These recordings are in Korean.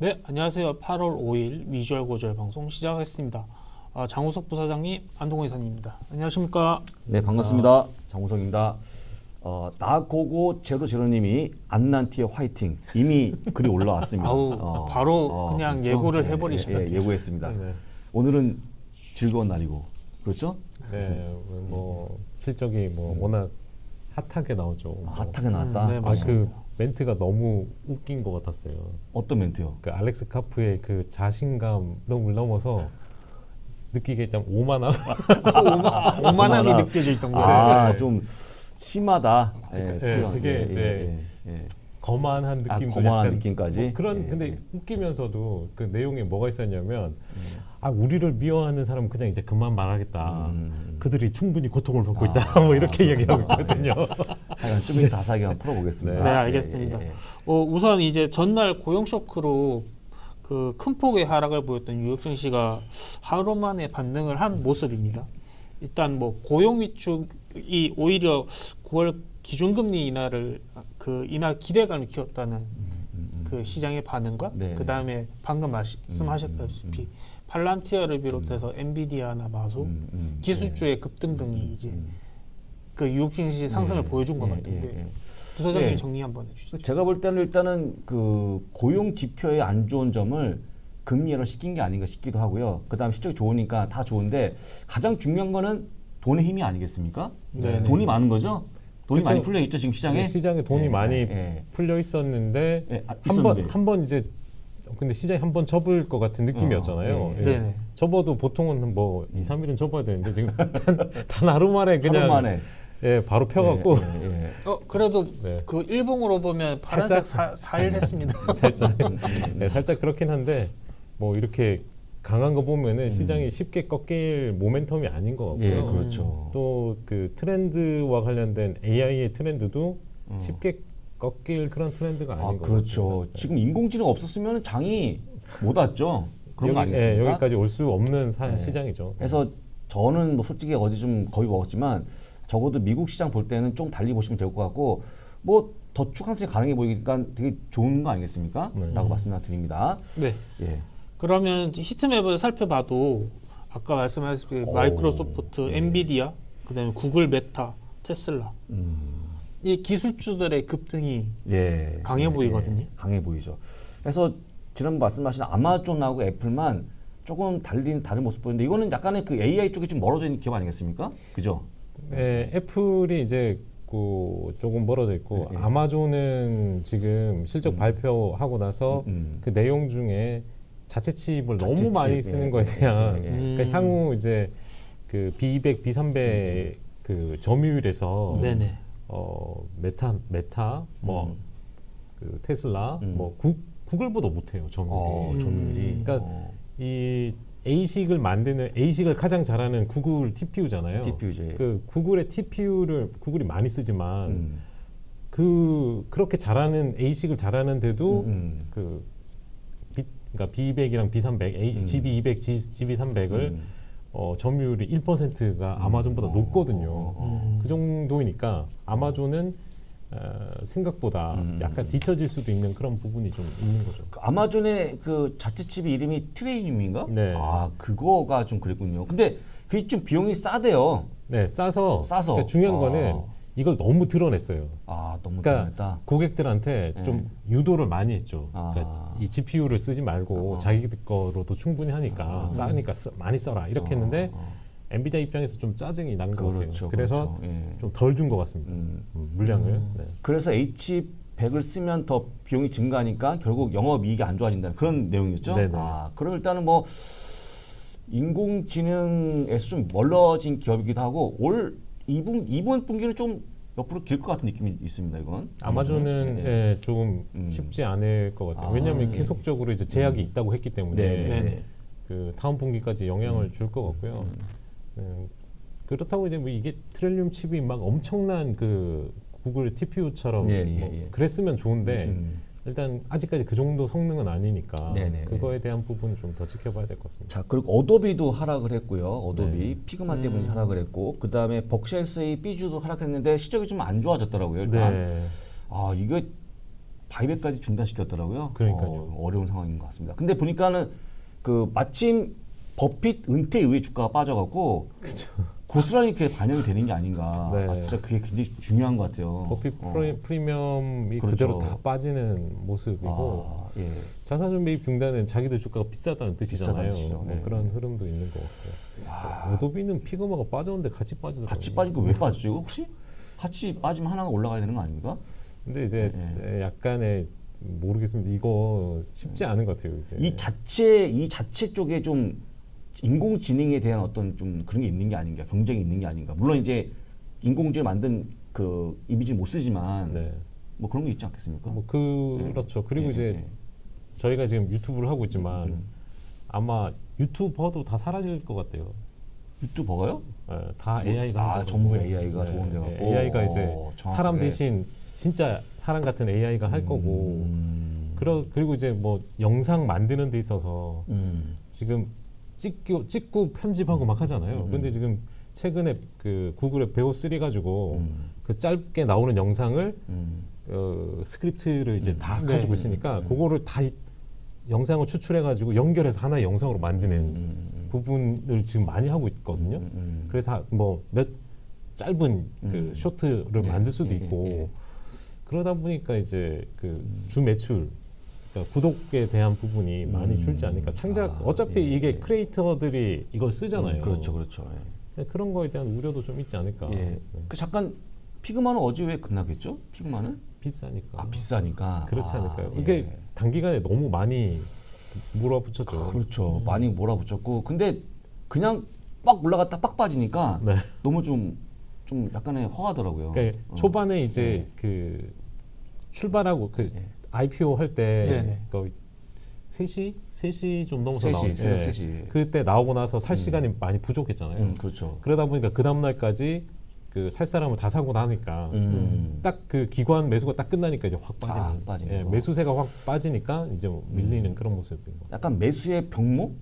네, 안녕하세요. 8월 5일 위주얼 고절 방송 시작하겠습니다. 아, 장우석 부사장님, 안동호 이사님입니다. 안녕하십니까? 네 반갑습니다. 장우성입니다. 어, 나고고 제로 제로님이 안난티의 화이팅 이미 글이 올라왔습니다. 아우, 어, 바로 그냥 예고를 해버리시면 예, 예, 예 고했습니다. 네. 오늘은 즐거운 날이고 그렇죠? 네, 뭐 실적이 뭐 워낙 핫하게 나오죠. 뭐. 핫하게 나왔다. 네, 아, 맞습니다. 그 멘트가 너무 웃긴 것 같았어요. 어떤 멘트요? 그 알렉스 카프의 그 자신감 너무 넘어서 느끼게 좀 오만함. 오만, 오만함이 오만함. 느껴질 정도로. 아 네. 좀 심하다. 예, 네, 표현. 되게 예, 이제 예, 예. 거만한 아, 느낌도 거만한 약간 느낌까지? 뭐 그런 예, 근데 예. 웃기면서도 그 내용에 뭐가 있었냐면 아 우리를 미워하는 사람은 그냥 이제 그만 말하겠다. 음. 그들이 충분히 고통을 받고 아, 있다. 뭐 이렇게 이야기하고 있거든요. 하여간 좀 이따 자세하게 한번 풀어보겠습니다. 네, 알겠습니다. 예, 예, 예. 어, 우선 이제 전날 고용 쇼크로 그 큰 폭의 하락을 보였던 뉴욕 증시가 하루 만에 반등을 한 모습입니다. 일단 뭐 고용 위축이 오히려 9월 기준금리 인하를 그 인하 기대감을 키웠다는 그 시장의 반응과 음, 네. 그 다음에 방금 말씀하셨다시피 팔란티아를 비롯해서 엔비디아나 마소 음, 음, 기술주의 급등 등이 이제 그 뉴욕 증시 상승을 예, 보여준 것 예, 같은데. 부사장님 예. 정리 한번 해주시죠. 제가 볼 때는 일단은 그 고용 지표의 안 좋은 점을 금리로 시킨 게 아닌가 싶기도 하고요. 그다음 실적이 좋으니까 다 좋은데 가장 중요한 거는 돈의 힘이 아니겠습니까? 네네. 돈이 많은 거죠. 돈이 그쵸. 많이 풀려 있죠 지금 시장에. 시장에 돈이 예, 많이 예. 풀려 있었는데 예, 아, 한 번. 한 번 이제 근데 시장이 한 번 접을 것 같은 느낌이었잖아요. 어, 예. 예. 네네. 접어도 보통은 뭐 2, 3일은 접어야 되는데 지금 단, 단 하루 만에 그냥 하루 만에. 예, 바로 펴갖고 예, 예, 예. 어 그래도 네. 그 일봉으로 보면 파란색 사, 사일 했습니다. 살짝 예, 살짝 그렇긴 한데 뭐 이렇게 강한 거 보면은 시장이 쉽게 꺾일 모멘텀이 아닌 것 같고요. 예, 그렇죠. 또 그 트렌드와 관련된 AI의 트렌드도 쉽게 꺾일 그런 트렌드가 아닌 아 것 그렇죠. 같습니다. 지금 인공지능 없었으면 장이 못 왔죠. 그런 거 여기? 예, 여기까지 올 수 없는 사- 네. 시장이죠. 그래서 저는 뭐 솔직히 어제 좀 겁이 먹었지만 적어도 미국 시장 볼 때는 좀 달리 보시면 될 것 같고 뭐 더 추간성이 가능해 보이니까 되게 좋은 거 아니겠습니까? 네. 라고 말씀드립니다. 네. 예. 그러면 히트맵을 살펴봐도 아까 말씀하신 마이크로소프트, 엔비디아, 그다음에 구글, 메타, 테슬라 이 기술주들의 급등이 예. 강해 예, 보이거든요. 예. 강해 보이죠. 그래서 지난 말씀하신 아마존하고 애플만 조금 달린 다른 모습 보이는데 이거는 약간의 그 AI 쪽에 좀 멀어져 있는 기업 아니겠습니까? 그죠? 예, 애플이 이제 그 조금 멀어져 있고 예, 예. 아마존은 지금 실적 발표하고 나서 음. 그 내용 중에 자체 칩을 자체 너무 많이 칩, 쓰는 예, 거에 예, 대한 예, 예. 음. 그러니까 향후 이제 그 B200, B300 그 점유율에서 네네. 어 메타 메타 뭐 그 테슬라 음. 뭐 구, 구글보다 못해요 점유율이. 어, 점유율이. 그러니까 어, 이 A식을 만드는 A식을 가장 잘하는 구글 TPU잖아요. TPU죠. 그 구글의 TPU를 구글이 많이 쓰지만 음. 그 그렇게 잘하는 A식을 잘하는데도 음. 그 그러니까 B200이랑 B300, A, GB200, G, GB300을 음. 어, 점유율이 1%가 아마존보다 어, 높거든요. 어, 어, 그 정도이니까 아마존은 어, 생각보다 음. 약간 뒤처질 수도 있는 그런 부분이 좀 있는 거죠. 그 아마존의 그 자체 칩이 이름이 트레이님인가? 네. 아 그거가 좀 그랬군요. 근데 그게 좀 비용이 싸대요. 네, 싸서. 싸서. 그러니까 중요한 아. 거는 이걸 너무 드러냈어요. 아 너무 그러니까 잘했다. 고객들한테 좀 유도를 많이 했죠. 아. 그러니까 이 GPU를 쓰지 말고 자기 거로도 충분히 하니까 싸니까 쓰- 많이 써라 이렇게 했는데 엔비디아 입장에서 좀 짜증이 난것 그렇죠, 같아요. 그래서 그렇죠. 예. 좀덜 준 것 같습니다. 음. 음, 물량을. 네. 그래서 H100을 쓰면 더 비용이 증가하니까 결국 영업 이익이 안 좋아진다는 그런 내용이었죠. 네네. 아 그럼 일단은 뭐 인공지능에서 좀 멀어진 기업이기도 하고 올 이분 이번 분기는 좀 옆으로 길 것 같은 느낌이 있습니다. 이건 아마존은 네. 예, 조금 음. 쉽지 않을 것 같아요. 아, 왜냐하면 네. 계속적으로 이제 제약이 있다고 했기 때문에 네, 네, 네. 그 다음 분기까지 영향을 줄것 같고요. 음, 그렇다고 이제 뭐 이게 트릴리움 칩이 막 엄청난 그 구글 TPU처럼 예, 예, 뭐 예. 그랬으면 좋은데 음. 일단 아직까지 그 정도 성능은 아니니까 네네네. 그거에 대한 부분 좀 더 지켜봐야 될 것 같습니다. 자 그리고 어도비도 하락을 했고요. 어도비 네. 피그마 때문에 하락을 했고 그 다음에 벅쉘스의 삐주도 하락했는데 시적이 좀 안 좋아졌더라고요. 일단 네. 아 이게 바이백까지 중단시켰더라고요. 그러니까요. 어, 려운 상황인 것 같습니다. 근데 보니까는 그 마침 버핏 은퇴 이후에 주가가 빠져갖고 고스란히 이렇게 반영이 되는 게 아닌가. 네. 아, 진짜 그게 굉장히 중요한 것 같아요. 어. 프리, 프리미엄이 그렇죠. 그대로 다 빠지는 모습이고 아, 예. 자사주 매입 중단은 자기들 주가가 비싸다는 뜻이잖아요. 비싸다는. 뭐 네. 그런 흐름도 있는 것 같고요. 오도비는 피그마가 빠졌는데 같이 빠지더라고요. 같이 빠지니까 왜 빠졌죠? 혹시 같이 빠지면 하나가 올라가야 되는 거 아닙니까? 근데 이제 네. 약간의 모르겠습니다. 이거 쉽지 않은 것 같아요. 이제. 이 자체 이 자체 쪽에 좀 인공지능에 대한 어떤 좀 그런 게 있는 게 아닌가 경쟁이 있는 게 아닌가 물론 이제 인공지능 만든 그 이미지 못 쓰지만 네. 뭐 그런 게 있지 않겠습니까? 뭐 그 렇죠. 그리고 예, 이제 예. 저희가 지금 유튜브를 하고 있지만 음. 아마 유튜버도 다 사라질 것 같아요. 유튜버가요? 예, 다 AI가 아, 전부 AI가 좋은 데 갖고. AI가 이제 어, 정확하게. 사람 대신 진짜 사람 같은 AI가 할 거고 음, 그러, 그리고 이제 뭐 영상 만드는 데 있어서 음, 지금 찍고 찍고 편집하고 막 하잖아요. 근데 지금 최근에 그 구글의 베오 3 가지고 음. 그 짧게 나오는 영상을 음. 어, 스크립트를 이제 다 네. 가지고 있으니까 그거를 다 이- 영상을 추출해 가지고 연결해서 하나의 영상으로 만드는 부분을 지금 많이 하고 있거든요. 음. 그래서 뭐 몇 짧은 그 쇼트를 만들 수도 예, 있고 예, 예. 그러다 보니까 이제 그 주 매출 그러니까 구독에 대한 부분이 많이 줄지 않을까. 창작 아, 어차피 예, 이게 예. 크리에이터들이 이걸 쓰잖아요. 음, 그렇죠, 그렇죠. 그런 거에 대한 우려도 좀 있지 않을까. 예. 예. 네. 그 잠깐 피그마는 어제 왜 급락했죠? 피그마는? 비싸니까. 아 비싸니까. 그렇지 아, 않을까요? 예. 이게 단기간에 너무 많이 몰아붙였죠. 그렇죠. 많이 몰아붙였고 근데 그냥 빡 올라갔다 빡 빠지니까 네. 너무 좀좀 약간의 허하더라고요. 그러니까 어. 초반에 이제 그 출발하고 그 예. IPO 할때 네네. 그 3시 3시 좀 넘어서 3시, 나온 새벽 예. 3시. 그때 나오고 나서 살 시간이 많이 부족했잖아요. 음, 그렇죠. 그러다 보니까 그 다음 날까지 그 살 사람을 다 사고 나니까 음. 딱그 기관 매수가 딱 끝나니까 이제 확 빠지는, 아, 빠지는 예, 거. 음. 매수세가 확 빠지니까 이제 뭐 밀리는 그런 모습인 거. 약간 매수의 병목?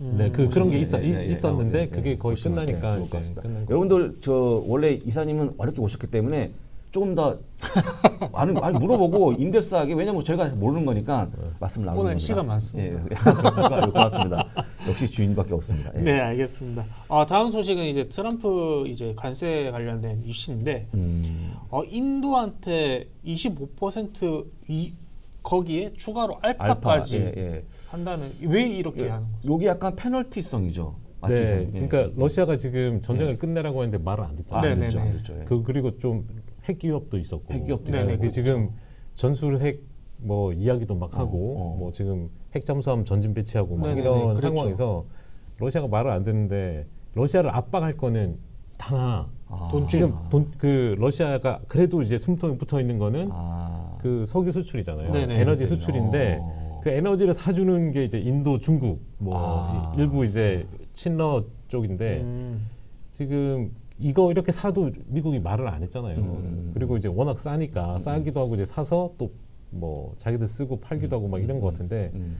네, 그 그런 게 예, 있어 예, 예, 있었는데 예, 예. 그게 거의 끝나니까 이제. 끝난 거. 여러분들 저 원래 이사님은 어렵게 오셨기 때문에 조금 더 많은 많이 물어보고 인덱스하게 왜냐면 저희가 모르는 거니까 말씀을 나누는 오늘 겁니다. 시간 많습니다. 예, 그렇습니까? 고맙습니다. 역시 주인밖에 없습니다. 예. 네, 알겠습니다. 아, 다음 소식은 이제 트럼프 이제 관세 관련된 이슈인데 음, 어, 인도한테 25% 이, 거기에 추가로 알파, 알파까지 예, 예. 한다는 왜 이렇게 하는 거죠? 요게 약간 페널티성이죠. 맞죠? 네, 예. 그러니까 러시아가 지금 전쟁을 끝내라고 했는데 말을 안 아, 듣잖아요. 네, 안 네, 됐죠, 안 네. 예. 그 그리고 좀 핵 기업도 있었고. 핵 기업도 네, 네, 그. 지금 전술 핵 뭐 이야기도 막 하고 어. 뭐 지금 핵 잠수함 전진 배치하고 막 네, 네, 이런 네, 그랬죠. 상황에서 러시아가 말을 안 듣는데 러시아를 압박할 거는 단 하나. 아, 돈 지금 돈 그 러시아가 그래도 이제 숨통이 붙어 있는 거는 아, 그 석유 수출이잖아요. 네, 네. 에너지 수출인데 어. 그 에너지를 사주는 게 이제 인도, 중국 뭐 아. 일부 이제 친러 쪽인데 음, 지금 이거 이렇게 사도 미국이 말을 안 했잖아요. 음. 그리고 이제 워낙 싸니까 싸기도 하고 이제 사서 또 뭐 자기들 쓰고 팔기도 하고 막 이런 것 같은데 음.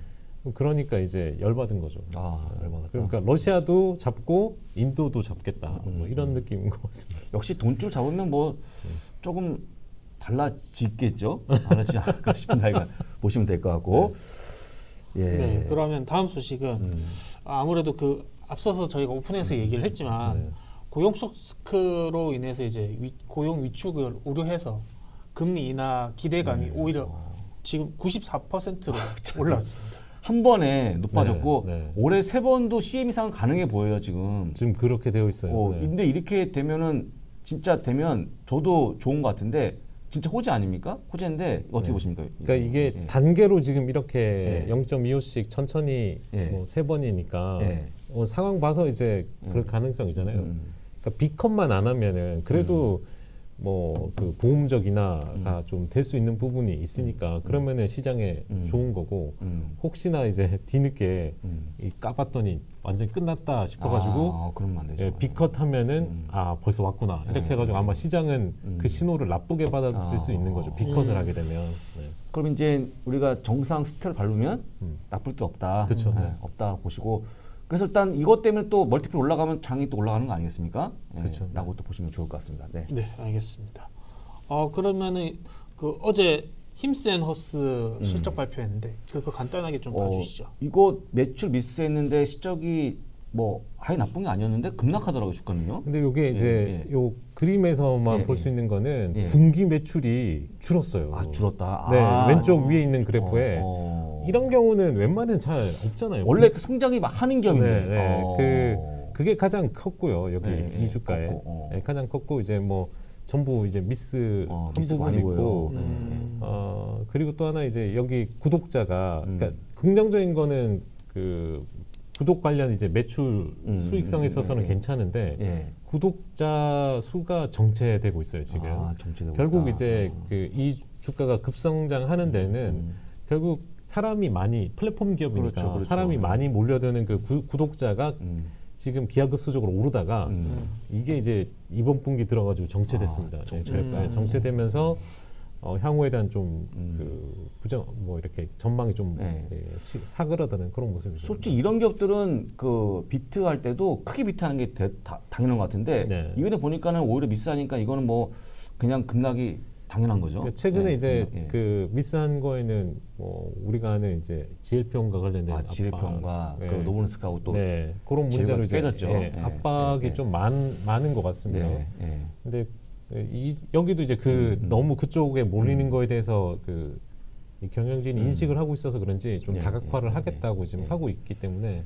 그러니까 이제 열받은 거죠. 아, 열받았다. 그러니까 러시아도 잡고 인도도 잡겠다. 음, 뭐 이런 느낌인 것 같습니다. 역시 돈줄 잡으면 뭐 조금 달라지겠죠? 달라지지 않을까 싶은 이가 보시면 될 것 같고. 예. 네, 그러면 다음 소식은 음. 아무래도 그 앞서서 저희가 오픈해서 얘기를 했지만 네. 고용 쇼크로 인해서 이제 위- 고용 위축을 우려해서 금리 인하 기대감이 네. 오히려 지금 94%로 올랐습니다. 한 번에 높아졌고 네, 네. 올해 세 번도 CM 이상 가능해 보여요 지금. 지금 그렇게 되어 있어요. 어, 네. 근데 이렇게 되면은 진짜 되면 저도 좋은 것 같은데 진짜 호재 아닙니까? 호재인데 어떻게 보십니까? 그러니까 이게 예. 단계로 지금 이렇게 예. 0.25씩 천천히 예. 뭐세 번이니까 예. 어, 상황 봐서 이제 그럴 가능성이잖아요. 음. 그러니까 B컷만 안 하면은 그래도 뭐그 보험적 인하가 좀될 수 있는 부분이 있으니까 그러면은 시장에 음. 좋은 거고 음. 혹시나 이제 뒤늦게 음. 이 까봤더니 완전 끝났다 싶어가지고 아, 그러면 안 되죠. 예, B컷 하면은 음. 아 벌써 왔구나 이렇게 해가지고 아마 시장은 그 신호를 나쁘게 받아들일 수 있는 거죠 B컷을 하게 되면 네. 그럼 이제 우리가 정상 스텔 밟으면 나쁠 게 없다. 음. 그쵸. 네, 없다 보시고. 그래서 일단 이것 때문에 또 멀티플 올라가면 장이 또 올라가는 거 아니겠습니까? 네, 그쵸. 라고 또 보시면 좋을 것 같습니다. 네. 네, 알겠습니다. 어 그러면은 그 어제 힘센 허스 실적 발표했는데 그거 간단하게 좀 음. 어, 봐주시죠. 이거 매출 미스했는데 실적이 뭐 아예 나쁜 게 아니었는데 급락하더라고요 주가는요. 근데 이게 이제 예. 요 그림에서만 예, 볼 예. 수 있는 거는 예. 분기 매출이 줄었어요. 아 줄었다. 네, 아, 왼쪽 위에 있는 그래프에 어, 어. 이런 경우는 웬만해는 잘 없잖아요. 원래 그 성장이 막 하는 기업인데. 네, 네. 어. 그 그게 가장 컸고요. 여기 네, 이 주가에 컸고, 어. 네, 가장 컸고 이제 뭐 전부 이제 미스 어, 한 미스 부분 많이 있고 보여요. 네. 음. 어 그리고 또 하나 이제 여기 구독자가 음. 그러니까 긍정적인 거는 그 구독 관련 이제 매출 음, 수익성에 음, 있어서는 예, 예. 괜찮은데 예. 구독자 수가 정체되고 있어요 지금. 아, 정체되고 결국 있다. 이제 어. 그이 주가가 급성장하는 데는 음. 결국 사람이 많이 플랫폼 기업이니까 그렇죠, 그렇죠. 사람이 네. 많이 몰려드는 그 구, 구독자가 음. 지금 기하급수적으로 오르다가 음. 이게 이제 이번 분기 들어가지고 정체됐습니다. 아, 네, 정체. 네, 음. 정체되면서 어, 향후에 대한 좀 음. 그 부정 뭐 이렇게 전망이 좀 네. 예, 시- 사그라드는 그런 모습이죠. 솔직히 이런 기업들은 그 비트 할 때도 크게 비트하는 게 대- 다- 당연한 것 같은데 네. 이번에 보니까는 오히려 미스하니까 이거는 뭐 그냥 급락이 당연한 거죠. 그러니까 최근에 네, 이제 예. 그 미스한 거에는 뭐 우리가 아는 이제 GLP형과 관련된 아, 지뢰평과 네. 그 노블스카고 또 네 그런 문제로 이제 깨졌죠. 예, 네. 압박이 네. 좀 많, 많은 것 같습니다. 네, 네. 근데 이, 여기도 이제 그 음, 너무 그쪽에 몰리는 거에 대해서 그이 경영진이 인식을 하고 있어서 그런지 좀 예, 다각화를 예, 하겠다고 지금 예. 하고 있기 때문에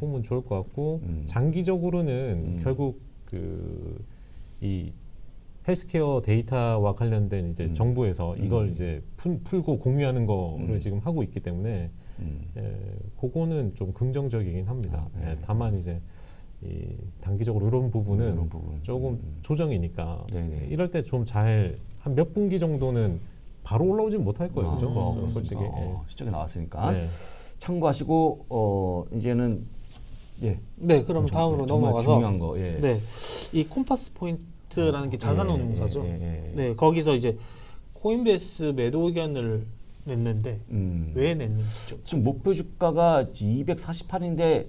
보면 좋을 것 같고 음. 장기적으로는 음. 결국 그 이 헬스케어 데이터와 관련된 이제 음. 정부에서 이걸 음. 이제 풀, 풀고 공유하는 거를 음. 지금 하고 있기 때문에 음. 예, 그거는 좀 긍정적이긴 합니다. 아, 네. 예, 다만 이제 이 단기적으로 이런 부분은 이런 부분. 조금 음, 음. 조정이니까 네네. 이럴 때 좀 잘 한 몇 분기 정도는 바로 올라오진 못할 거예요, 그죠? 어, 저 솔직히. 어, 실적이 나왔으니까 예. 네. 참고하시고 어 이제는 예 네, 그럼 정- 다음으로 정말 넘어가서 중요한 거 예. 네, 이 콤파스 포인트 라는 게 자산운용사죠. 예, 예, 예, 예. 네, 거기서 이제 코인베이스 매도 의견을 냈는데 음. 왜 냈는지 좀. 지금 목표 주가가 248인데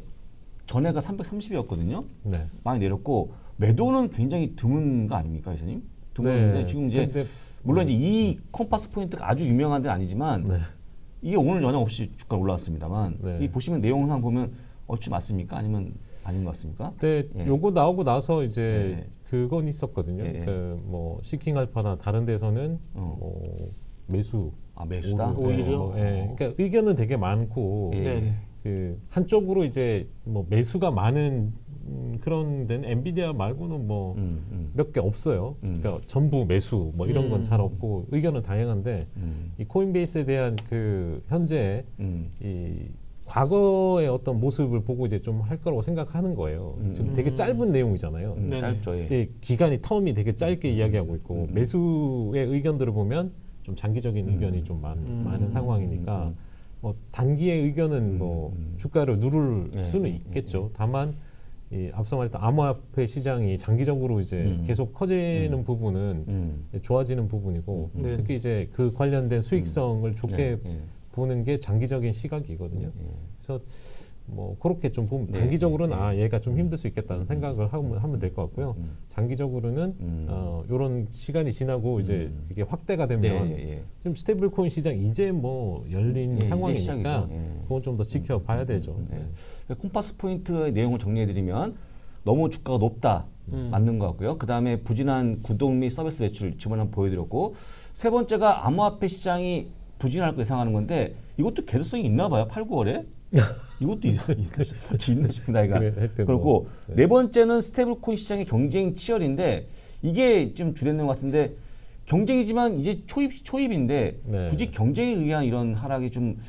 전에가 330이었거든요. 네. 많이 내렸고 매도는 굉장히 드문 거 아닙니까, 이사님? 드문데 지금 이제 근데 물론 이제 이 컴파스 포인트가 아주 유명한 데는 아니지만 네. 이게 오늘 영향 없이 주가 올라왔습니다만 네. 이 보시면 내용상 보면 얼추 맞습니까? 아니면 아닌 것 같습니까? 근데 예. 요거 나오고 나서 이제 예. 그건 있었거든요. 예, 예. 그뭐 시킹 알파나 다른 데서는 어. 뭐 매수 아 매수다. 오르- 예, 오히려? 뭐, 예. 그러니까 의견은 되게 많고 예. 네, 네. 그 한쪽으로 이제 뭐 매수가 많은 음, 그런 데는 엔비디아 말고는 뭐 몇개 음, 음, 없어요. 음. 그러니까 전부 매수 뭐 이런 건 음. 잘 없고 의견은 다양한데 음, 이 코인베이스에 대한 그 현재 음, 이 과거의 어떤 모습을 보고 이제 좀 할 거라고 생각하는 거예요. 음. 지금 되게 짧은 내용이잖아요. 음. 짧죠. 예. 이게 기간이 텀이 되게 짧게 이야기하고 있고 음. 매수의 의견들을 보면 좀 장기적인 의견이 좀 많, 음. 많은 상황이니까 음. 뭐 단기의 의견은 뭐 음. 주가를 누를 예, 수는 예, 있겠죠. 다만 이 앞서 말했던 암호화폐 시장이 장기적으로 이제 음. 계속 커지는 부분은 음. 좋아지는 부분이고 음. 네. 특히 이제 그 관련된 수익성을 좋게 네, 예, 보는 게 장기적인 시각이거든요. 예. 그래서 뭐 그렇게 좀 보면 네, 단기적으로는 네, 아 얘가 좀 힘들 수 있겠다는 생각을 하면 하면 될 것 같고요. 음. 장기적으로는 음. 어 이런 시간이 지나고 이제 음. 이게 확대가 네, 되면 예, 예. 좀 스테이블 코인 시장 이제 뭐 열린 예, 상황이니까. 예. 그건 좀 더 지켜봐야 되죠. 네. 네. 그 콤파스 포인트의 내용을 정리해 드리면 너무 주가가 높다 음. 맞는 것 같고요. 그 다음에 부진한 구독 및 서비스 매출 지금 한번 보여드렸고 세 번째가 암호화폐 시장이 부진할 거 예상하는 건데 이것도 개도성이 있나 봐요. 8, 9월에 이것도 있나, 있나, 싶- 있나 싶은다 이가 그래, 하여튼 그렇고 뭐, 네. 네 번째는 스테이블코인 시장의 경쟁 치열인데 이게 좀 주된 내용 같은데 경쟁이지만 이제 초입 초입인데 네. 굳이 경쟁에 의한 이런 하락이 좀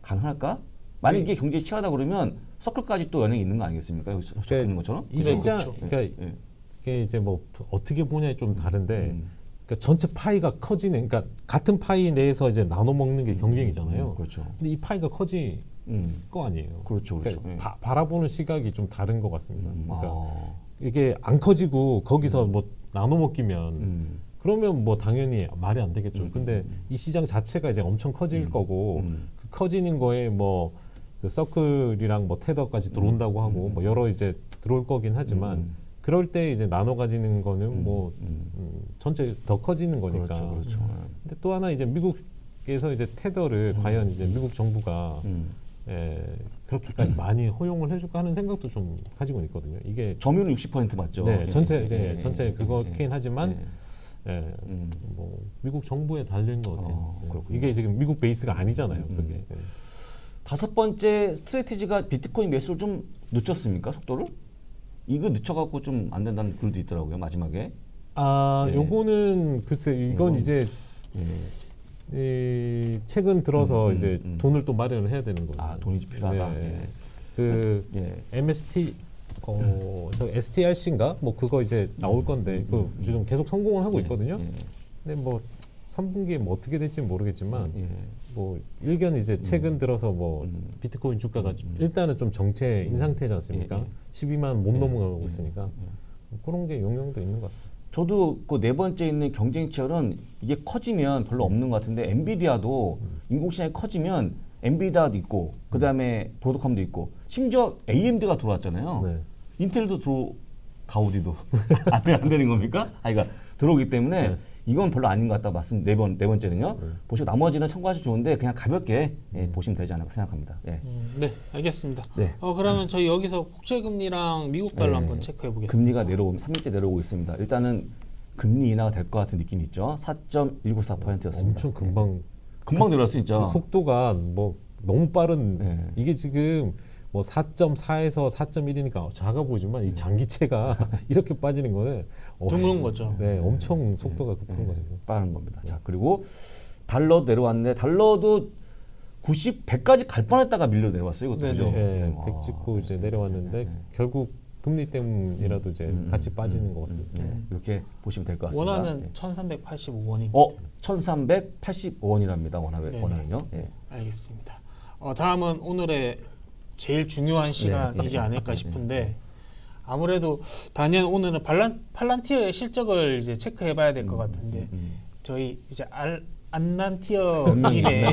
가능할까? 만약 네. 이게 경쟁이 치열하다 그러면 서클까지 또 영향이 있는 거 아니겠습니까? 여기 적혀 그러니까 있는 것처럼. 이 네, 시장 그렇죠. 그러니까 예. 이게 이제 뭐 어떻게 보냐에 좀 다른데 음. 그러니까 전체 파이가 커지는 그러니까 같은 파이 내에서 이제 나눠 먹는 게 경쟁이잖아요. 음, 그렇죠. 근데 이 파이가 커질 음. 거 아니에요. 그렇죠, 그렇죠. 그러니까 예. 바, 바라보는 시각이 좀 다른 것 같습니다. 음, 그러니까 아. 이게 안 커지고 거기서 뭐 나눠 먹기면 음. 그러면 뭐 당연히 말이 안 되겠죠. 근데 이 시장 자체가 이제 엄청 커질 거고 음. 그 커지는 거에 뭐 그 서클이랑 뭐 테더까지 들어온다고 하고 뭐 여러 이제 들어올 거긴 하지만 음. 그럴 때 이제 나눠 가지는 거는 뭐 음. 음, 전체 더 커지는 거니까. 그렇죠, 그렇죠. 근데 또 하나 이제 미국 미국에서 이제 테더를 과연 이제 미국 정부가 음. 예, 그렇게까지 많이 허용을 해줄까 하는 생각도 좀 가지고 있거든요. 이게 점유율 60% 맞죠? 네, 예, 전체 예, 이제 예, 전체 예, 그거긴 예, 하지만 예. 예, 음. 뭐 미국 정부에 달린 것 같아요. 어, 예. 그렇군요. 이게 지금 미국 베이스가 아니잖아요. 음, 그게. 예. 다섯 번째 스트레티지가 비트코인 매수를 좀 늦췄습니까? 속도를? 이거 늦춰갖고 좀 안 된다는 글도 있더라고요 마지막에. 아, 예. 요거는 글쎄 이건 이건- 이제 예. 이 최근 들어서 음, 음, 이제 음. 돈을 또 마련을 해야 되는 거예요. 아 돈이 필요하다. 네. 예. 그 예. MST 어, 저 STRC인가 뭐 그거 이제 나올 건데 그 지금 계속 성공을 하고 있거든요. 예. 근데 뭐 3분기에 뭐 어떻게 될지 는 모르겠지만 예. 뭐 일견 이제 최근 들어서 뭐 음. 비트코인 주가가 좀 일단은 좀 정체인 상태지 않습니까? 예, 예. 12만 못 넘어가고 있으니까 그런 게 영향도 있는 것 같습니다. 저도 그 네 번째 있는 경쟁 치열은 이게 커지면 별로 없는 것 같은데 엔비디아도 인공지능이 커지면 엔비디아도 있고 그 다음에 브로드컴도 있고 심지어 AMD가 들어왔잖아요. 네. 인텔도 들어 가오디도 안, 되- 안 되는 겁니까? 아, 그러니까 들어오기 때문에 네. 이건 별로 아닌 것 같다 말씀 네 번 네 번째는요. 보시고 나머지는 참고하셔도 좋은데 그냥 가볍게 예, 보시면 되지 않을까 생각합니다. 예. 음, 네, 알겠습니다. 네. 어, 그러면 저희 여기서 국제 금리랑 미국 달러 네. 한번 체크해 보겠습니다. 금리가 내려오면 3일째 내려오고 있습니다. 일단은 금리 인하가 될 것 같은 느낌이 있죠. 4.194%였습니다. 엄청 금방 금방 내려왔어 진짜. 그 속도가 뭐 너무 빠른 네. 이게 지금 뭐 4.4에서 4.1이니까 작아 보이지만 이 장기체가 이렇게 빠지는 거는 어, 드문 거죠. 네, 엄청 속도가 급한 거죠. 빠른 겁니다. 자 그리고 달러 내려왔는데 달러도 90, 100까지 갈 뻔했다가 밀려 내려왔어요. 이것도. 그죠? 예, 아, 백 찍고 이제 내려왔는데 결국 금리 때문이라도 이제 같이 빠지는 것 같습니다. 네, 이렇게 보시면 될 것 같습니다. 원화는 네. 1,385원입니다. 어 1,385원이랍니다. 원화. 원화는요. 예. 알겠습니다. 어, 다음은 오늘의 제일 중요한 시간이지 않을까 싶은데 아무래도 단연 오늘은 발란, 팔란티어의 실적을 이제 체크해봐야 될 것 같은데 저희 이제 알, 안난티어님의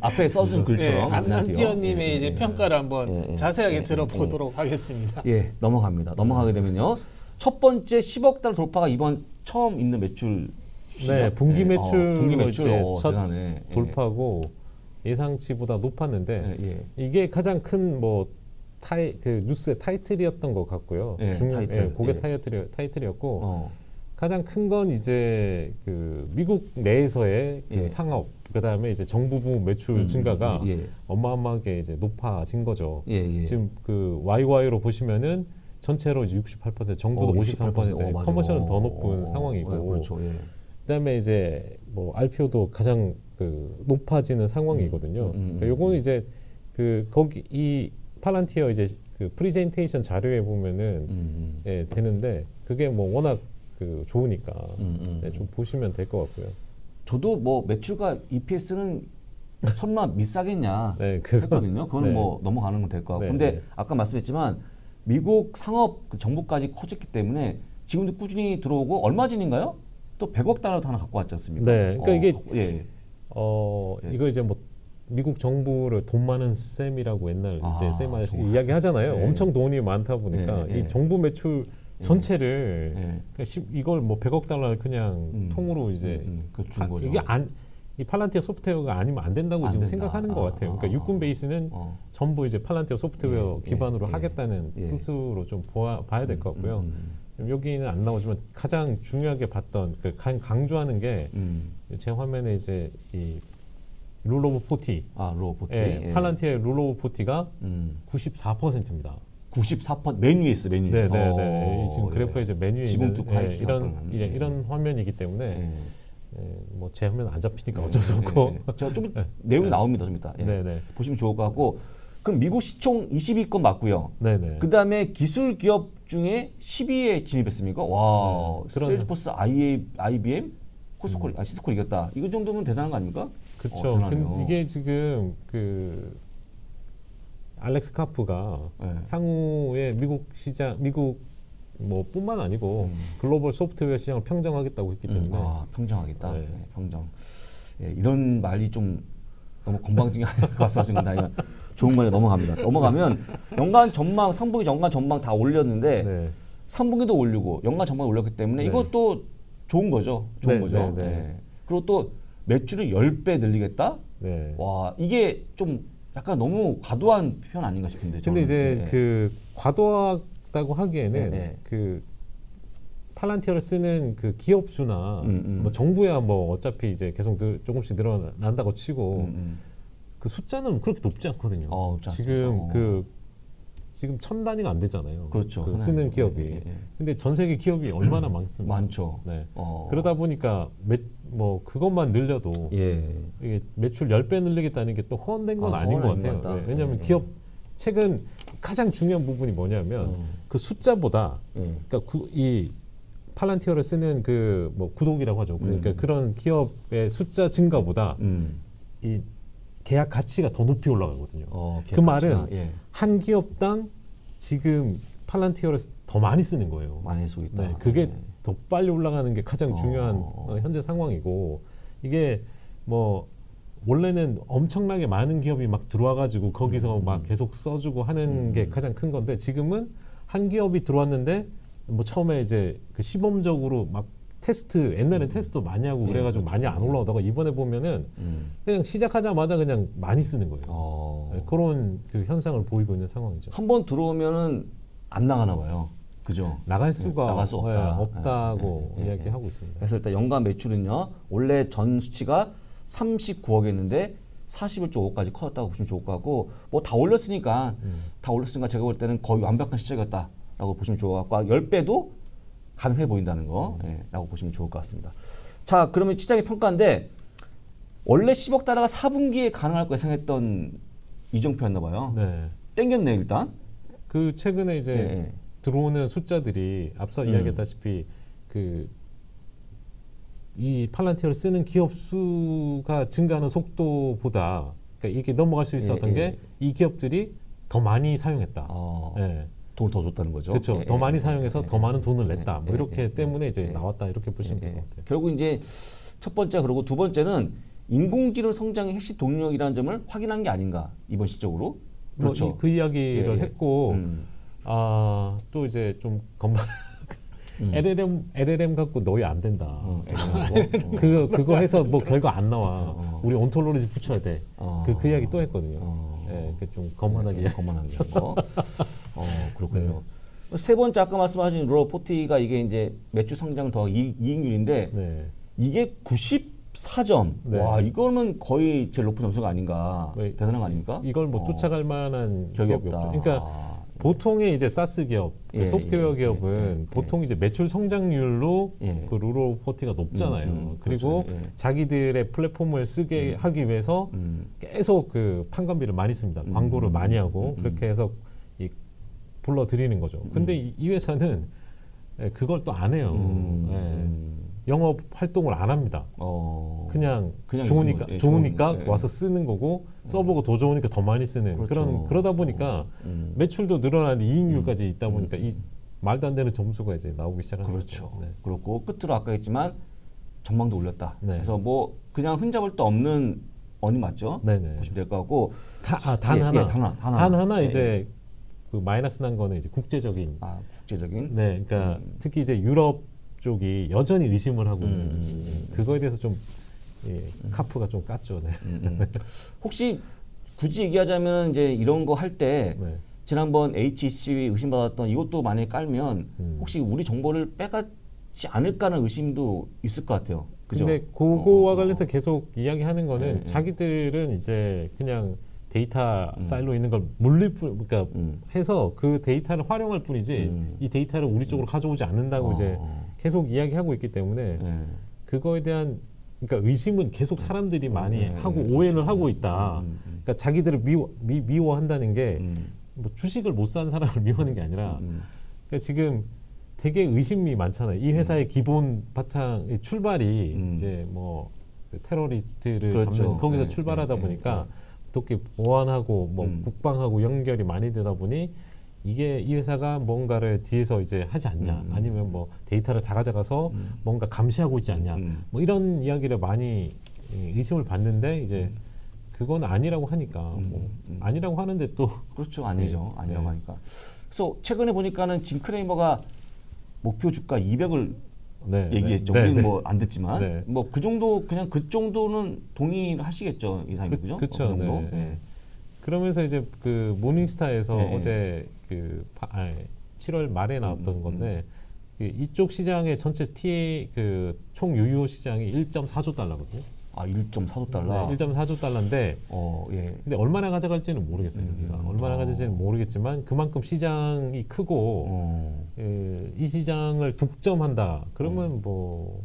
앞에 써준 예, 글처럼 안난티어님의 예, 이제 예, 평가를 한번 예, 예. 자세하게 예, 들어보도록 하겠습니다. 예, 넘어갑니다. 넘어가게 되면요. 첫 번째 10억 달러 돌파가 이번 처음 있는 매출 네, 분기 예, 어, 분기 매출 어, 첫 대단하네. 예. 돌파고 예상치보다 높았는데 예, 예. 이게 가장 큰뭐 타이 그 뉴스의 타이틀이었던 것 같고요. 예, 중요 타이틀. 예, 그게 예. 타이틀이, 타이틀이었고 어. 가장 큰 건 이제 그 미국 내에서의 그 예. 상업 그다음에 이제 정부부 매출 음, 증가가 예. 어마어마하게 이제 높아진 거죠. 예, 예. 지금 그 YY로 보시면은 전체로 이제 68% 정부도 어, 53% 68%. 어. 커머셜은 더 어, 높은 어, 상황이고 어, 그렇죠. 예. 그다음에 이제 뭐 RPO도 가장 그 높아지는 상황이거든요. 음, 음, 그러니까 요거는 이제 그 거기 이 팔란티어 이제 그 프리젠테이션 자료에 보면은 음, 예, 되는데 그게 뭐 워낙 그 좋으니까 음, 음. 예, 좀 보시면 될 것 같고요. 저도 뭐 매출과 EPS는 설마 비싸겠냐 네, 그거 했거든요. 그거는 네. 뭐 넘어가는 건 될 것 같고. 네, 근데 네. 아까 말씀했지만 미국 상업 그 정부까지 커졌기 때문에 지금도 꾸준히 들어오고 얼마 전인가요? 또 100억 달러도 하나 갖고 왔지 않습니까? 네, 그러니까 이게- 갖고- 예. 어 예. 이거 이제 뭐 미국 정부를 돈 많은 쌤이라고 옛날 아, 이제 쌤 아저씨. 이야기 하잖아요. 네. 엄청 돈이 많다 보니까 네, 네. 이 정부 매출 전체를 예. 그러니까 십- 이걸 뭐 100억 달러를 그냥 음. 통으로 이제 음, 음, 그거 준 하- 거죠. 이게 안 이 팔란티어 소프트웨어가 아니면 안 된다고 안 지금 된다. 생각하는 것 아, 같아요. 아, 그러니까 아, 육군 아. 베이스는 어. 전부 이제 팔란티어 소프트웨어 예, 기반으로 예, 하겠다는 예. 뜻으로 좀 보아, 봐야 될 것 같고요. 음, 여기는 안 나오지만 가장 중요하게 봤던 그 강- 강조하는 게제 음. 화면에 이제 이 룰 오브 포티 아 로보트. 예, 팔란티어의 룰 오브 포티가 음. 94%입니다. 94% 메뉴에 있어 메뉴. 네, 네, 어, 네. 지금 그래프에 이제 메뉴에 지붕 있는 뚝 예, 이런 같은 예, 이런 화면이기 때문에 예. 예, 뭐제 화면 안 잡히니까 어쩔 수 없고. 예, 예. 제가 좀 내용 나옵니다 좀 이따. 예. 네, 네. 보시면 좋을 것 같고. 그럼 미국 시총 20위권 맞고요. 네, 네. 그 다음에 기술 기업 중에 10위에 진입했습니까? 와, 네. 세일즈포스, IBM, 코스코, 아, 시스코 이겼다. 이거 정도면 대단한 거 아닙니까? 그렇죠. 어, 대단하네요. 이게 지금 그 알렉스 카프가 네. 향후에 미국 시장, 미국 뭐 뿐만 아니고 글로벌 소프트웨어 시장을 평정하겠다고 했기 때문에 음, 아, 평정하겠다. 네. 네, 평정. 예, 이런 말이 좀 너무 건방지게 말씀하신 건데 아니면 좋은 말에 넘어갑니다. 넘어가면 연간 전망, 3분기 연간 전망 다 올렸는데 네. 3분기도 올리고 연간 전망 올렸기 때문에 네. 이것도 좋은 거죠. 좋은 네, 거죠. 네, 네. 예. 그리고 또 매출을 10배 늘리겠다? 네. 와, 이게 좀 약간 너무 과도한 표현 아닌가 싶은데. 근데 저는. 이제 네. 그 과도하다고 하기에는 네, 네. 그 팔란티어를 쓰는 그 기업 수나 음, 음. 뭐 정부야 뭐 어차피 이제 계속 늘, 조금씩 늘어난다고 치고 음, 음. 그 숫자는 그렇게 높지 않거든요. 어, 높지. 지금 어. 그 지금 천 단위가 안 되잖아요. 그렇죠. 그 하나는. 쓰는 기업이. 예, 예, 예. 근데 전 세계 기업이 얼마나 많습니까? 많죠. 네. 어. 그러다 보니까 매, 뭐 그것만 늘려도 예. 이게 매출 10배 늘리겠다는 게 또 허언된 건 아, 아, 닌것 허언 아닌 같아요. 네, 왜냐하면 예, 예. 기업 최근 가장 중요한 부분이 뭐냐면 음. 그 숫자보다 예. 그러니까 구, 이 팔란티어를 쓰는 그 뭐 구독이라고 하죠. 그러니까 그런 기업의 숫자 증가보다 음. 이 계약 가치가 더 높이 올라가거든요. 어, 그 말은 예. 한 기업당 지금 팔란티어를 더 많이 쓰는 거예요. 많이 쓰고 있다. 네, 그게 예. 더 빨리 올라가는 게 가장 어, 중요한 어. 어, 현재 상황이고 이게 뭐 원래는 엄청나게 많은 기업이 막 들어와가지고 음, 거기서 막 계속 써주고 하는 게 가장 큰 건데 지금은 한 기업이 들어왔는데 뭐 처음에 이제 그 시범적으로 막 테스트 옛날엔 테스트도 많이 하고 예, 그래가지고 그렇죠. 많이 안 올라오다가 이번에 보면은 음. 그냥 시작하자마자 그냥 많이 쓰는 거예요. 어. 네, 그런 그 현상을 보이고 있는 상황이죠. 한 번 들어오면은 안 나가나 봐요. 그죠? 나갈 수가 네, 나갈 수 없다. 예, 없다고 예, 예, 예, 이야기하고 있습니다. 그래서 일단 연간 매출은요. 원래 전 수치가 39억이었는데 41.5까지 커졌다고 보시면 좋을 것 같고 뭐 다 올렸으니까 다 올렸으니까 제가 볼 때는 거의 완벽한 시작이었다라고 보시면 좋을 것 같고 10배도 가능해 보인다는 거 예, 라고 보시면 좋을 것 같습니다. 자 그러면 시장의 평가인데 원래 10억 달러가 4분기에 가능할 거 예상했던 이정표였나 봐요. 네. 땡겼네 일단. 그 최근에 이제 예, 예. 들어오는 숫자들이 앞서 음. 이야기했다시피 그 이 팔란티어를 쓰는 기업 수가 증가하는 속도보다 그러니까 이게 넘어갈 수 있었던 예, 게 예. 이 기업들이 더 많이 사용했다. 어, 예. 돈을 더 줬다는 거죠. 그렇죠. 예, 더 예, 많이 예, 사용해서 예, 더 예, 많은 돈을 예, 냈다. 뭐 예, 이렇게 예, 때문에 이제 예. 나왔다 이렇게 보시면 될 예. 것 같아요. 결국 이제 첫 번째 그리고 두 번째는 인공지능 성장의 핵심 동력이라는 점을 확인한 게 아닌가 이번 시적으로 그렇죠. 뭐 이- 그 이야기를. 했고 음. 아, 또 이제 좀 건방 LLM LLM 갖고 너희 안 된다. 어, 그거 그거 해서 뭐 결과 안 나와. 우리 온톨로지 붙여야 돼. 어. 그 그 이야기 또 했거든요. 어. 예, 그좀 거만하게. 예, 거만하게 한 거. 어 그렇군요. 세 번째 아까 말씀하신 로 포티가 이게 이제 매출 성장 더 이익, 이익률인데 네. 이게 94점. 네. 와 이거는 거의 제일 높은 점수가 아닌가. 네. 대단한 거 아닙니까? 이걸 뭐 어, 쫓아갈 만한 기업이 없다. 없죠. 그러니까 아, 보통의 이제 사스 기업, 예, 소프트웨어 예, 기업은 예, 예, 보통 이제 매출 성장률로 예. 그 루로 포티가 높잖아요. 음, 음, 그리고 그렇죠. 예. 자기들의 플랫폼을 쓰게 하기 위해서 음. 계속 그 판관비를 많이 씁니다. 광고를 많이 하고 음, 그렇게 해서 이 불러들이는 거죠. 근데 이, 이 회사는 예, 그걸 또 안 해요. 음, 예. 음. 영업 활동을 안 합니다. 어. 그냥, 그냥 좋으니까 있으면, 예, 좋으니까 좋은, 예. 와서 쓰는 거고 서버가 더 좋으니까 더 많이 쓰는 그렇죠. 그런 그러다 보니까 음. 매출도 늘어나는데 이익률까지 있다 보니까 이 말도 안 되는 점수가 이제 나오기 시작하는 그렇죠. 거죠. 네. 그렇고 끝으로 아까 했지만 전망도 올렸다. 네. 그래서 뭐 그냥 흠잡을 데 없는 언이 맞죠? 네네. 보시면 될 것 같고 다, 아, 단 예, 하나, 예, 단 하나, 단 하나. 단 하나 예, 이제 그 마이너스 난 거는 이제 국제적인 아 국제적인 네, 그러니까 음. 특히 이제 유럽 쪽이 여전히 의심을 하고 있는 음. 그거에 대해서 좀 예, 카프가 좀 깠죠. 네. 음, 음. 혹시 굳이 얘기하자면 이제 이런 거 할때 네. 지난번 HC 의심받았던 이것도 만약에 깔면 음. 혹시 우리 정보를 빼가지 않을까는 의심도 있을 것 같아요. 그죠? 근데 그거와 어, 관련해서 계속 이야기하는 거는 네, 네. 자기들은 이제 그냥 데이터 사일로 있는 걸 물릴 뿐, 그러니까 음. 해서 그 데이터를 활용할 뿐이지 음. 이 데이터를 우리 쪽으로 가져오지 않는다고 어. 이제 계속 이야기하고 있기 때문에 네. 그거에 대한 그러니까 의심은 계속 사람들이 많이 네, 하고 네, 오해를 하고 있다. 음, 음. 그러니까 자기들을 미워, 미, 미워한다는 게 음, 뭐 주식을 못 사는 사람을 미워하는 게 아니라 음. 그러니까 지금 되게 의심이 많잖아요. 이 회사의 기본 바탕 이 출발이 음. 이제 뭐그 테러리스트를 그렇죠. 잡는 거기서 네, 출발하다 네, 보니까 어떻게 보안하고 뭐 음. 국방하고 연결이 많이 되다 보니 이게 이 회사가 뭔가를 뒤에서 이제 하지 않냐 음, 음. 아니면 뭐 데이터를 다 가져가서 뭔가 감시하고 있지 않냐 음. 뭐 이런 이야기를 많이 이, 의심을 받는데 이제 그건 아니라고 하니까 뭐 음. 아니라고 하는데 또 그렇죠 아니죠 네. 아니라고 네. 하니까 그래서 최근에 보니까는 짐 크레이머가 목표 주가 200을 네, 얘기했죠. 네, 우리는 네. 뭐안 듣지만 네. 뭐그 정도 그냥 그 정도는 동의하시겠죠 이사님 그- 그죠? 어, 그 정도? 네. 네. 그러면서 이제 그 모닝스타에서 네. 어제 그 파, 아니, 7월 말에 나왔던 음, 건데 그 이쪽 시장의 전체 TA 그총 유효 시장이 1.4조 달러거든요. 아 1.4조 달러. 네, 1.4조 달러인데 어 예. 근데 얼마나 가져갈지는 모르겠어요. 음, 여기가 얼마나 어. 가져갈지는 모르겠지만 그만큼 시장이 크고 어. 예, 이 시장을 독점한다. 음. 그러면 뭐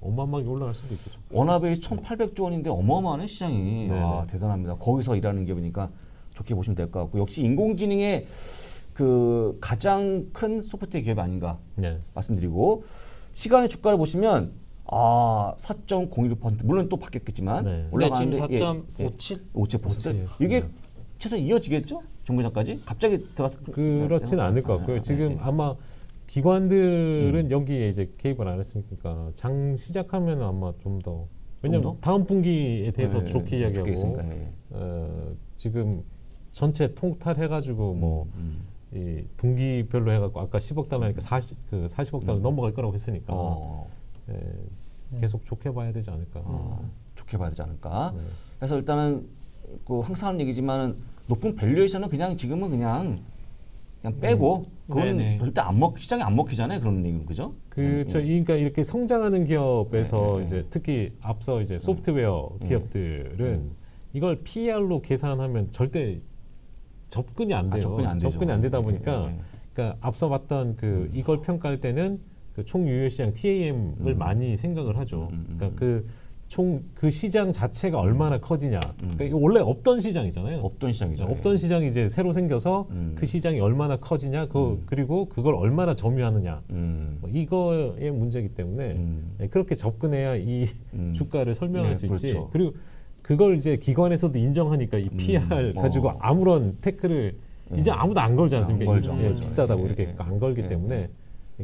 어마어마하게 올라갈 수도 있겠죠. 원화벨이 1,800조 원인데 어마어마한 시장이 네네. 와, 대단합니다. 거기서 일하는 기업이니까 좋게 보시면 될 것 같고 역시 인공지능의 그 가장 큰 소프트웨어 기업이 아닌가 네. 말씀드리고 시간의 주가를 보시면 아 4.01% 물론 또 바뀌었겠지만 네. 네, 지금 올라가는데 4.57. 57% 오칠. 이게 네. 최소한 이어지겠죠 정부장까지 갑자기 들어갔 그렇지는 않을 것 같고요. 아, 지금 네. 아마 기관들은 여기에 이제 개입을 안 했으니까 장 시작하면 아마 좀 더 왜냐면 더? 다음 분기에 대해서 네, 좋게 이야기하고 예. 어, 지금 전체 통탈해가지고 뭐 음. 이 분기별로 해갖고 아까 10억 달러니까 40, 그 40억 달러 넘어갈 거라고 했으니까 음. 어, 예, 계속 좋게 봐야 되지 않을까. 어, 좋게 봐야 되지 않을까 네. 그래서 일단은 그 항상 하는 얘기지만은 높은 밸류에이션은 그냥 지금은 그냥 그냥 빼고 그건 네네. 절대 안 먹, 시장에 안 먹히잖아요 그런 얘기는 그죠? 그저 그러니까 이렇게 성장하는 기업에서 네, 이제 특히 앞서 이제 소프트웨어 기업들은 이걸 PER로 계산하면 절대 접근이 안 아, 돼요. 접근이 안 되죠. 안 되다 네, 보니까 네, 네. 그러니까 앞서 봤던 그 이걸 평가할 때는 그 총 유효 시장 TAM을 많이 생각을 하죠. 음, 음, 그러니까 그 총 그 시장 자체가 얼마나 커지냐. 그러니까 이거 원래 없던 시장이잖아요. 없던 시장이죠. 없던 시장이 이제 새로 생겨서 음. 그 시장이 얼마나 커지냐, 그 그리고 그걸 얼마나 점유하느냐. 음. 뭐 이거의 문제이기 때문에 음. 네, 그렇게 접근해야 이 음. 주가를 설명할 네, 수 있지. 그렇죠. 그리고 그걸 이제 기관에서도 인정하니까 이 PR 어. 가지고 아무런 태클을 이제 아무도 안 걸지 않습니까? 안 걸죠, 안 예, 걸죠. 비싸다고 예, 이렇게 예. 안 걸기 예, 때문에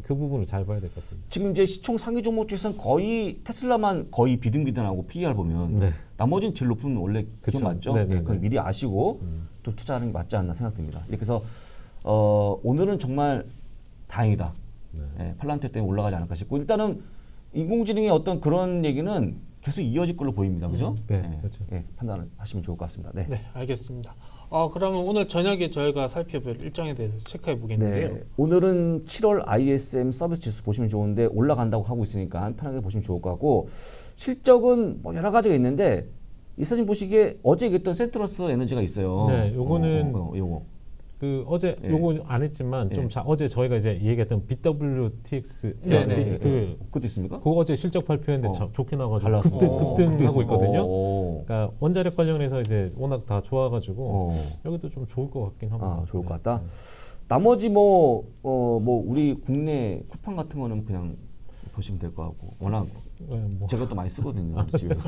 그 부분을 잘 봐야 될 것 같습니다. 지금 이제 시총 상위 종목 중에서는 거의 테슬라만 거의 비등비등하고 PER 보면 네. 나머지는 제일 높은 원래 기업 그쵸. 맞죠? 네, 네, 네, 그건 네. 미리 아시고 또 투자하는 게 맞지 않나 생각됩니다. 이렇게 해서 어, 오늘은 정말 다행이다. 네, 팔란테 때문에 올라가지 않을까 싶고 일단은 인공지능의 어떤 그런 얘기는 계속 이어질 걸로 보입니다. 그죠? 네, 그렇죠. 예, 판단을 하시면 좋을 것 같습니다. 네. 네, 알겠습니다. 어, 그러면 오늘 저녁에 저희가 살펴볼 일정에 대해서 체크해 보겠는데요. 네. 오늘은 7월 ISM 서비스 지수 보시면 좋은데 올라간다고 하고 있으니까 편하게 보시면 좋을 것 같고 실적은 뭐 여러 가지가 있는데 이 사진 보시기에 어제 얘기했던 센트러스 에너지가 있어요. 네, 요거는 어, 어, 어, 요거. 그 어제 예. 요거 안 했지만 좀 예. 자, 어제 저희가 이제 얘기했던 BWTX 네, SD 네, 그 그것도 있습니까? 그거 어제 실적 발표했는데 어. 참 좋게 나와가지고 달라서. 급등, 어, 급등하고 있거든요. 어, 그러니까 원자력 관련해서 이제 워낙 다 좋아가지고 어. 여기도 좀 좋을 것 같긴 합니다. 아, 좋을 것 네. 같다. 나머지 뭐, 어, 뭐, 우리 국내 쿠팡 같은 거는 그냥 보시면 될것 같고. 워낙 네, 뭐. 제가 또 많이 쓰거든요. 우리 집에서.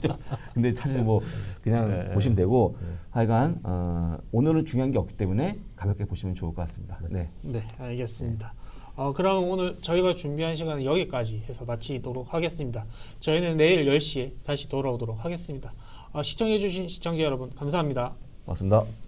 좀, 근데 사실 뭐 그냥 네. 보시면 되고 하여간 어, 오늘은 중요한 게 없기 때문에 가볍게 보시면 좋을 것 같습니다. 네. 네, 알겠습니다. 어, 그럼 오늘 저희가 준비한 시간은 여기까지 해서 마치도록 하겠습니다. 저희는 내일 10시에 다시 돌아오도록 하겠습니다. 어, 시청해주신 시청자 여러분 감사합니다. 고맙습니다.